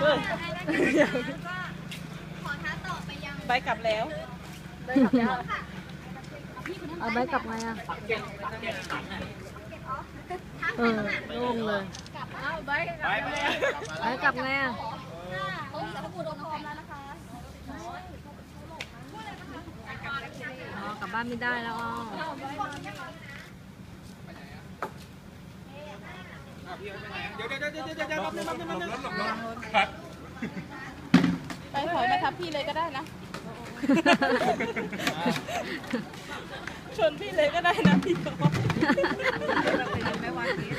เฮ้ยแล้วก็ขอท้าต่อไปยังไปกลับแล้วได้กลับแล้ว เอาใบกลับไงอะเออโล่งเลยไปไปเลยใบกลับไงอะต้องสารพูดโดนพร้อมแล้วนะคะอ๋อกลับบ้านไม่ได้แล้วอ๋อเดี๋ยวเดี๋ยวเดี๋ยวเดี๋ยวเดี๋ยวรับรับรับรับ รับรับ ไปถอยมาทับพี่เลยก็ได้นะ ชนพี่เลยก็ได้นะพี่ก็ไม่วันนี้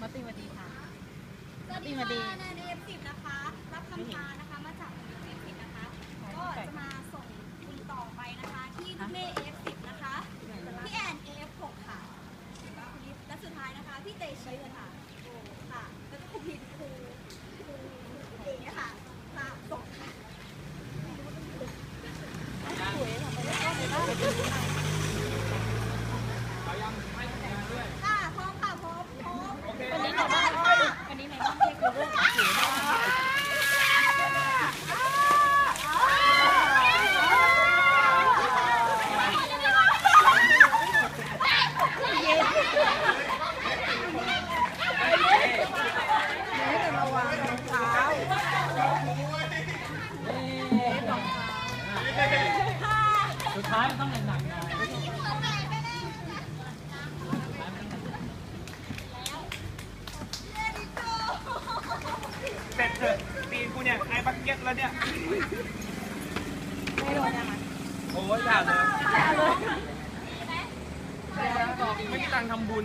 มาตีมาดีค่ะสวัสดีค่ะนายเอฟสิบนะคะ Thank you. ท้ายมันต้องหนักๆหน่อยเสร็จเถอะตีนกูเนี่ยไอ้บักเก็ตแล้วเนี่ยไม่โดนยังไงโอ้ยอย่าเลยไม่มีตังค์ทำบุญ